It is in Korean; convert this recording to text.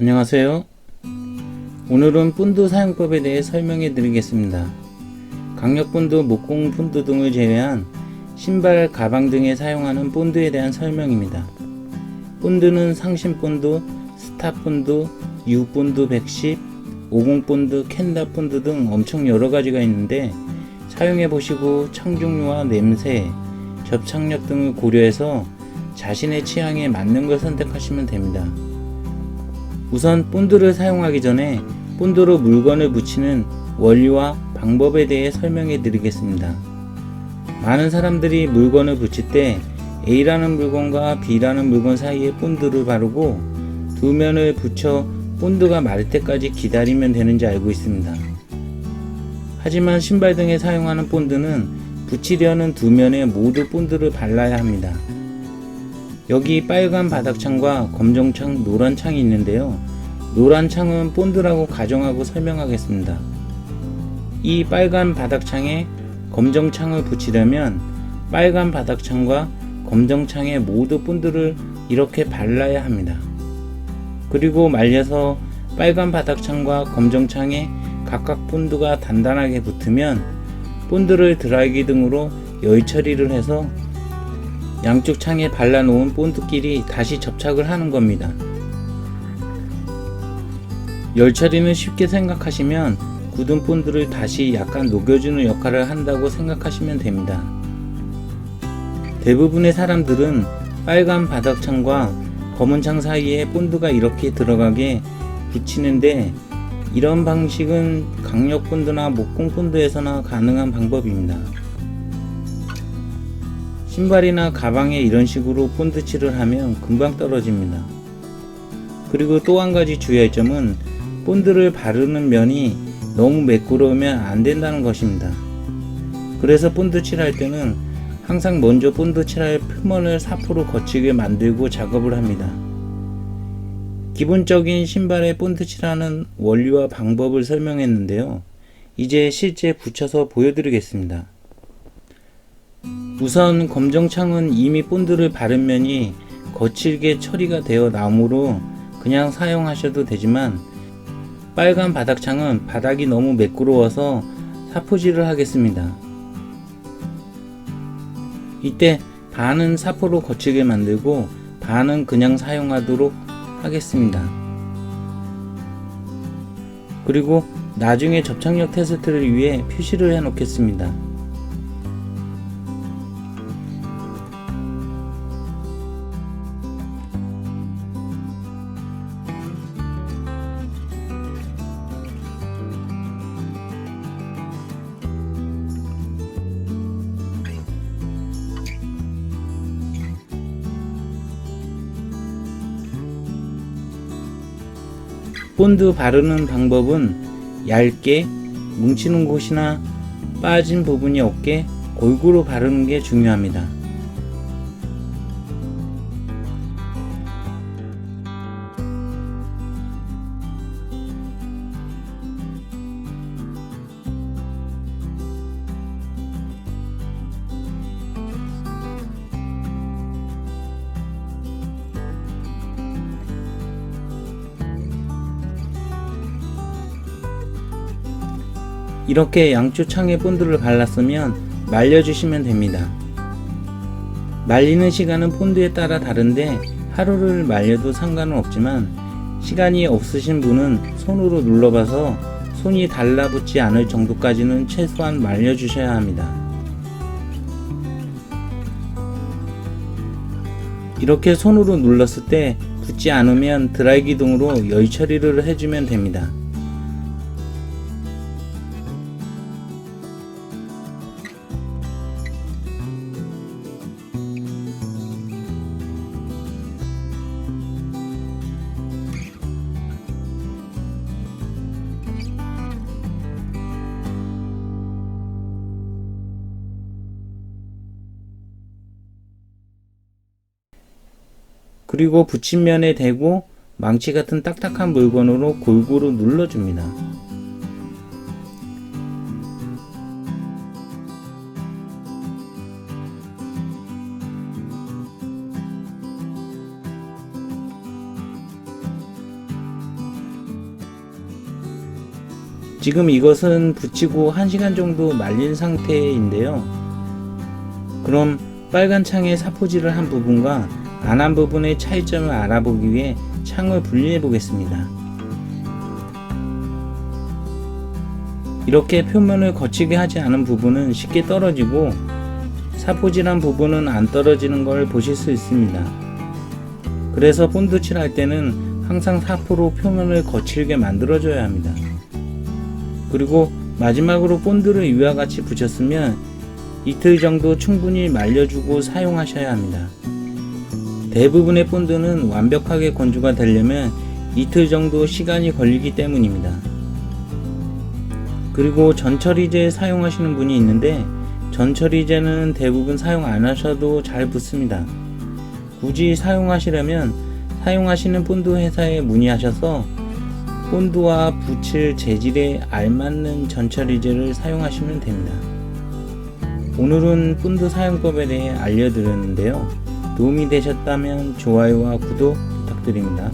안녕하세요. 오늘은 본드 사용법에 대해 설명해 드리겠습니다. 강력 본드, 목공 본드 등을 제외한 신발, 가방 등에 사용하는 본드에 대한 설명입니다. 본드는 상심 본드, 스타 본드, 유 본드 110, 50 본드, 캔다 본드 등 엄청 여러 가지가 있는데 사용해 보시고 청중류와 냄새, 접착력 등을 고려해서 자신의 취향에 맞는 걸 선택하시면 됩니다. 우선 본드를 사용하기 전에 본드로 물건을 붙이는 원리와 방법에 대해 설명해 드리겠습니다. 많은 사람들이 물건을 붙일 때 A라는 물건과 B라는 물건 사이에 본드를 바르고 두 면을 붙여 본드가 마를 때까지 기다리면 되는지 알고 있습니다. 하지만 신발 등에 사용하는 본드는 붙이려는 두 면에 모두 본드를 발라야 합니다. 여기 빨간 바닥창과 검정 창, 노란 창이 있는데요. 노란 창은 본드라고 가정하고 설명하겠습니다. 이 빨간 바닥창에 검정 창을 붙이려면 빨간 바닥창과 검정 창에 모두 본드를 이렇게 발라야 합니다. 그리고 말려서 빨간 바닥창과 검정 창에 각각 본드가 단단하게 붙으면 본드를 드라이기 등으로 열 처리를 해서 양쪽 창에 발라놓은 본드끼리 다시 접착을 하는 겁니다. 열 처리는 쉽게 생각하시면 굳은 본드를 다시 약간 녹여주는 역할을 한다고 생각하시면 됩니다. 대부분의 사람들은 빨간 바닥창과 검은 창 사이에 본드가 이렇게 들어가게 붙이는데 이런 방식은 강력 본드나 목공 본드에서나 가능한 방법입니다. 신발이나 가방에 이런 식으로 본드 칠을 하면 금방 떨어집니다. 그리고 또 한 가지 주의할 점은 본드를 바르는 면이 너무 매끄러우면 안 된다는 것입니다. 그래서 본드 칠할 때는 항상 먼저 본드 칠할 표면을 사포로 거치게 만들고 작업을 합니다. 기본적인 신발에 본드 칠하는 원리와 방법을 설명했는데요. 이제 실제 붙여서 보여드리겠습니다. 우선 검정창은 이미 본드를 바른 면이 거칠게 처리가 되어 나오므로 그냥 사용하셔도 되지만 빨간 바닥창은 바닥이 너무 매끄러워서 사포질을 하겠습니다. 이때 반은 사포로 거치게 만들고 반은 그냥 사용하도록 하겠습니다. 그리고 나중에 접착력 테스트를 위해 표시를 해 놓겠습니다. 본드 바르는 방법은 얇게 뭉치는 곳이나 빠진 부분이 없게 골고루 바르는 게 중요합니다. 이렇게 양쪽 창에 본드를 발랐으면 말려주시면 됩니다. 말리는 시간은 본드에 따라 다른데 하루를 말려도 상관은 없지만 시간이 없으신 분은 손으로 눌러봐서 손이 달라붙지 않을 정도까지는 최소한 말려주셔야 합니다. 이렇게 손으로 눌렀을 때 붙지 않으면 드라이기 등으로 열 처리를 해주면 됩니다. 그리고 붙임면에 대고 망치 같은 딱딱한 물건으로 골고루 눌러줍니다. 지금 이것은 붙이고 1시간 정도 말린 상태인데요. 그럼 빨간 창의 사포질을 한 부분과 안 한 부분의 차이점을 알아보기 위해 창을 분리해 보겠습니다. 이렇게 표면을 거치게 하지 않은 부분은 쉽게 떨어지고 사포질한 부분은 안 떨어지는 걸 보실 수 있습니다. 그래서 본드 칠할 때는 항상 사포로 표면을 거칠게 만들어줘야 합니다. 그리고 마지막으로 본드를 이와 같이 붙였으면 이틀 정도 충분히 말려주고 사용하셔야 합니다. 대부분의 본드는 완벽하게 건조가 되려면 이틀 정도 시간이 걸리기 때문입니다. 그리고 전처리제 사용하시는 분이 있는데 전처리제는 대부분 사용 안 하셔도 잘 붙습니다. 굳이 사용하시려면 사용하시는 본드 회사에 문의하셔서 본드와 붙일 재질에 알맞는 전처리제를 사용하시면 됩니다. 오늘은 본드 사용법에 대해 알려드렸는데요. 도움이 되셨다면 좋아요와 구독 부탁드립니다.